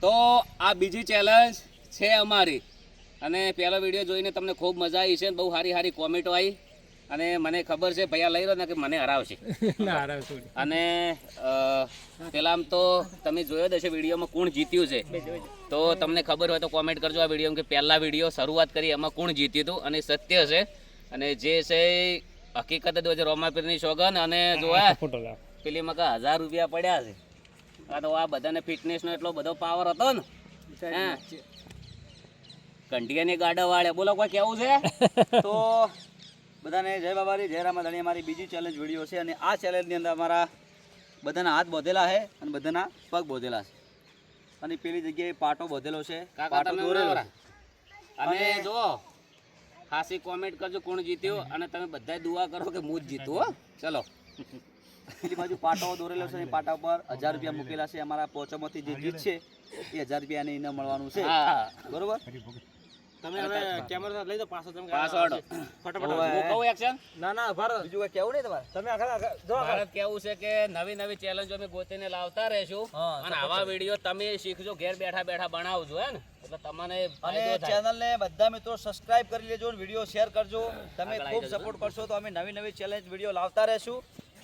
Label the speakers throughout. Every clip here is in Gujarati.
Speaker 1: તો આ બીજી ચેલેન્જ છે અમારી. અને પહેલો વીડિયો જોઈને તમને ખૂબ મજા આવી છે બહુ સારી સારી કોમેન્ટો આવી. અને મને ખબર છે ભૈયા લઈ રહ્યો ને કે મને હરાવશે. અને પેલા આમ તો તમે જોયો જ હશે વિડીયોમાં કોણ જીત્યું છે. તો તમને ખબર હોય તો કોમેન્ટ કરજો આ વીડિયો કે પહેલા વીડિયો શરૂઆત કરી એમાં કોણ જીત્યું હતું. અને સત્ય છે. અને જે છે હકીકત જ હોય છે. રોમાપીરની સોગન અને જોયા
Speaker 2: પેલીમાં કા
Speaker 1: પેલી મકા હજાર રૂપિયા પડ્યા છે. આ તો આ બધાને ફિટનેસનો એટલો બધો પાવર હતો ને. હે? કંઢિયાની ગાડા વાળે. બોલો કોઈ કેવું છે?
Speaker 3: તો બધાને જય બાબારી જય રામાધણી અમારી બીજી ચેલેન્જ વીડિયો છે અને આ ચેલેન્જની અંદર અમારા બધાના હાથ બોધેલા છે અને બધાના પગ બોધેલા છે. અને પેલી જગ્યાએ પાટો બોધેલો છે. પાટો દોરેલો
Speaker 1: અને જો ખાસી કોમેન્ટ કરજો કોણ જીત્યું અને તમે બધાય દુઆ કરો કે હું જ જીતું હો. ચલો.
Speaker 3: પેલી બાજુ પાટો દોરેલો છે પાટા ઉપર હજાર રૂપિયા મૂકેલા છે. અમારા પોચોમાંથી જે જીતશે એ હજાર રૂપિયાને ઇનામ મળવાનું છે. બરોબર?
Speaker 2: તમે હવે કેમેરા લઈ દો પાછો તમે
Speaker 1: પાસવર્ડ
Speaker 2: ફટાફટ
Speaker 1: કહું એક્શન
Speaker 2: ના ના ભારત.
Speaker 3: બીજું કઈ કેવું નહીં તમારે?
Speaker 2: તમે આખા આખા જો
Speaker 1: ભારત કેવું છે કે નવી નવી ચેલેન્જો અમે ગોતીને લાવતા રહેશું. અને આવા વીડિયો તમે શીખજો ઘેર બેઠા બેઠા બનાવજો હે ને? એટલે તમને
Speaker 3: અને ચેનલને બધા મિત્રો સબસ્ક્રાઇબ કરી લેજો અને વીડિયો શેર કરજો. તમે ખૂબ સપોર્ટ કરશો તો અમે નવી નવી ચેલેન્જ વીડિયો લાવતા રહેશું.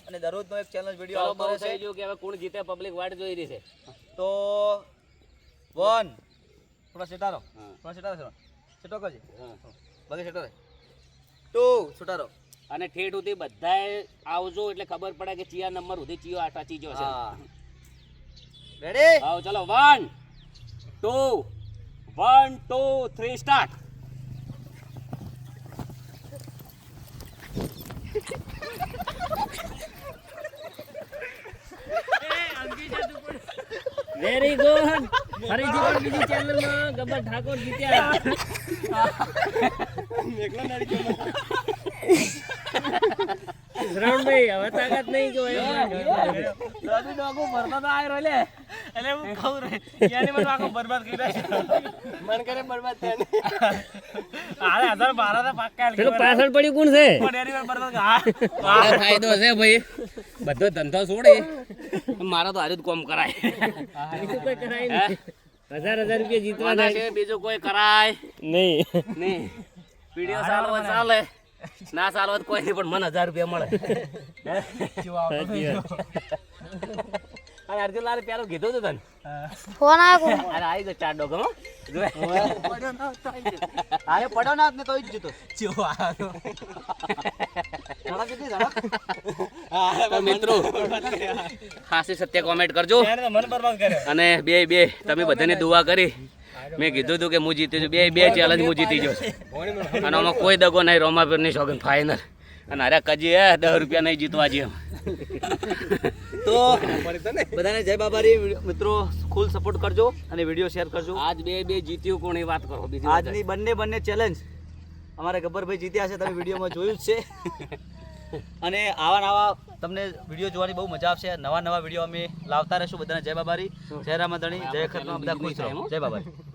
Speaker 3: અને દરરોજનો એક ચેલેન્જ વીડિયો આવતો
Speaker 1: થઈ
Speaker 3: રહેશે
Speaker 1: કે હવે કોણ જીતે પબ્લિક વાટ જોઈ રહી છે.
Speaker 3: તો વન. થોડા સેટારો થોડા સેટારો સેટો કરજે
Speaker 1: હા.
Speaker 3: બાકી સેટો રે ટુ સુટારો
Speaker 1: અને ઠેઠ સુધી બધાએ આવજો એટલે ખબર પડે કે ચિયા નંબર સુધી ચિયો આટા ચીજો છે.
Speaker 3: રેડી
Speaker 1: આવો ચલો one two one two three start.
Speaker 2: Very good ફરીથી પણ બીજી ચેનલમાં ગબ્બર ઠાકોર જીત્યા. શ્રવણભાઈ હવે તાકાત નહીં જો
Speaker 1: રવિ ડોગુ ભરતો તો આયરો લે.
Speaker 2: એટલે હું કહું રે યાની મને આખો બરબાદ કરી નાખ્યો
Speaker 1: મન કરે બરબાદ થયા
Speaker 2: હાલે હજાર બાર હજાર પાક્કા પેલું પાછળ પડ્યું કોણ છે?
Speaker 1: મારે ફાયદો છે ભાઈ. બધો ધંધો છોડે. મારા તો હારું જ કોમ કરાય.
Speaker 2: હજાર હજાર રૂપિયા જીતવા
Speaker 1: બીજું કોઈ કરાય
Speaker 2: નહીં.
Speaker 1: નહીં. વીડિયો સારો હોય ચાલે. ના સારો હોય કોઈ નહીં પણ મને હજાર રૂપિયા મળે. અર્જુન લાલ પેલું કીધું તું તને?
Speaker 4: ફોન આવ્યો
Speaker 1: અરે આવી ગયો ચાર ડોગો
Speaker 3: આરે પડો ના ને તો જ જીતો. ચો
Speaker 1: આરો મિત્રો ખાસી સત્ય કોમેન્ટ કરજો.
Speaker 2: મને બરબાદ કર્યો
Speaker 1: અને બે બે તમે બધાને દુઆ કરી. મેં કીધું હતું કે હું જીતી છું. બે બે ચેલેન્જ હું જીતી ગયો અને આમાં કોઈ દગો નહીં રોમાપીરની શોખીન ફાઇનલ અને અરે કજી હે દસ રૂપિયા નહીં જીતવા જેમ.
Speaker 3: તો બધાને જય બાબારી મિત્રો. ફૂલ સપોર્ટ કરજો અને વીડિયો શેર કરજો.
Speaker 1: આજ બે બે જીત્યું કોણ એ વાત કરો બીજી
Speaker 3: આજની બંને બંને ચેલેન્જ અમારે ગબ્બરભાઈ જીત્યા છે તમે વિડીયોમાં જોયું જ છે. અને આવા નવા તમને વીડિયો જોવાની બહુ મજા આવશે. નવા નવા વીડિયો અમે લાવતા રહેશું બધાને. જય બાબારી. જય રામાધણી. જય ખતમાં બધા ખુશ રહો. જય બાબારી.